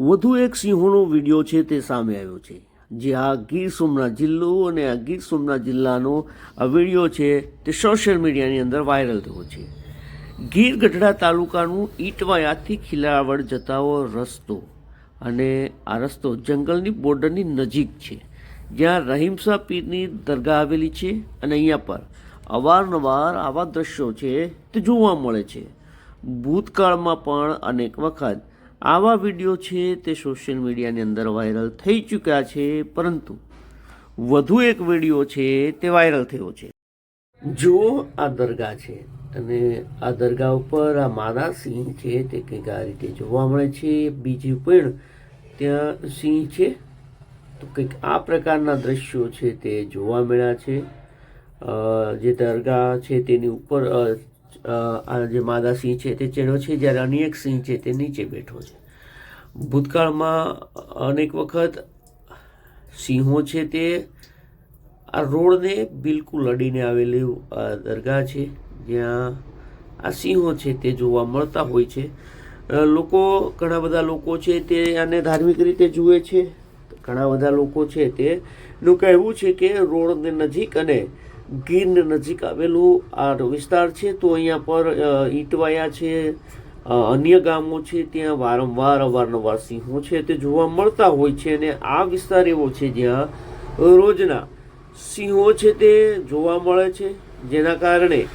વધુ એક સિંહોનો વીડિયો છે તે સામે આવ્યો છે. જે આ ગીર સોમનાથ જિલ્લો અને આ ગીર સોમનાથ જિલ્લાનો આ વીડિયો છે તે સોશિયલ મીડિયાની અંદર વાયરલ થયો છે. ગીર ગઢડા તાલુકાનું ઈટવાયાથી ખીલાવડ જતાઓ રસ્તો અને આ રસ્તો જંગલની બોર્ડરની નજીક છે. જ્યાં રહીમસા પીરની દરગાહ આવેલી છે અને અહીંયા પર અવારનવાર આવા દ્રશ્યો છે તે જોવા મળે છે. ભૂતકાળમાં પણ અનેક વખત આવા વીડિયો છે તે સોશિયલ મીડિયાની અંદર વાયરલ થઈ ચૂક્યા છે, પરંતુ વધુ એક વીડિયો છે તે વાયરલ થયો છે. જો આ દરગાહ છે અને આ દરગાહ ઉપર આ માદા સિંહ છે તે કંઈક આ રીતે જોવા મળે છે. બીજી પણ ત્યાં સિંહ છે. તો કંઈક આ પ્રકારના દ્રશ્યો છે તે જોવા મળ્યા છે. જે દરગાહ છે તેની ઉપર આ જે માદા સિંહ છે તે ચડ્યો છે, જ્યારે અન્ય એક સિંહ છે તે નીચે બેઠો છે. ભૂતકાળમાં અનેક વખત સિંહો છે તે આ રોડને બિલકુલ અડીને આવેલી દરગાહ છે, જ્યાં આ સિંહો છે તે જોવા મળતા હોય છે. લોકો, ઘણા બધા લોકો છે તે આને ધાર્મિક રીતે જુએ છે. ઘણા બધા લોકો છે તે નું કહેવું છે કે રોડને નજીક અને ગીરને નજીક આવેલું આ વિસ્તાર છે. તો અહીંયા પર ઈટવાયા છે અન્ય ગામો છે, ત્યાં વારંવાર અવારનવાર સિંહો છે તે જોવા મળતા હોય છે અને આ વિસ્તાર એવો છે જ્યાં રોજના સિંહો છે તે જોવા મળે છે. જેના કારણે એ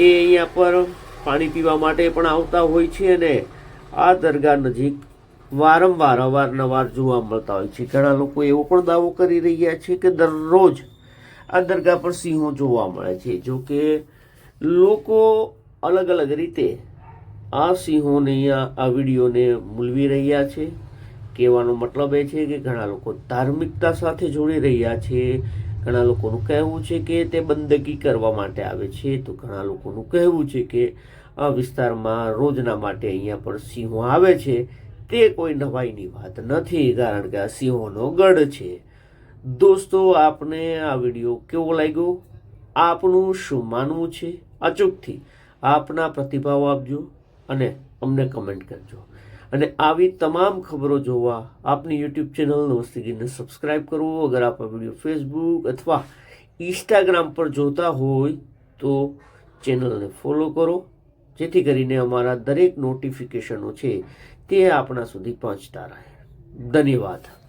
અહીંયા પર પાણી પીવા માટે પણ આવતા હોય છે અને આ દરગાહ નજીક વારંવાર અવારનવાર જોવા મળતા હોય છે. ઘણા લોકો એવો પણ દાવો કરી રહ્યા છે કે દરરોજ આ દરગાહ પર સિંહો જોવા મળે છે. જો કે લોકો અલગ અલગ રીતે આ સિંહોને આ વિડીયોને મૂલવી રહ્યા છે. કહેવાનો મતલબ એ છે કે ઘણા લોકો ધાર્મિકતા સાથે જોડી રહ્યા છે. ઘણા લોકોનું કહેવું છે કે તે બંદગી કરવા માટે આવે છે. તો ઘણા લોકોનું કહેવું છે કે આ વિસ્તારમાં રોજના માટે અહીંયા પર સિંહો આવે છે. તે કોઈ નવાઈની વાત નથી, કારણ કે આ સિંહોનો ગઢ છે. દોસ્તો, આપને આ વીડિયો કેવો લાગ્યો? આપનું શું માનવું છે? અચૂકથી આપના પ્રતિભાવ આપજો અને અમને કમેન્ટ કરજો. અને આવી તમામ ખબરો જોવા આપની યુટ્યુબ ચેનલ નમસ્તીગીરને સબસ્ક્રાઇબ કરવો. અગર આપ આ વીડિયો ફેસબુક અથવા ઇન્સ્ટાગ્રામ પર જોતા હોય તો ચેનલને ફોલો કરો. જેથી કરીને અમારા દરેક નોટિફિકેશનો છે તે આપણા સુધી પહોંચતા રહે. ધન્યવાદ.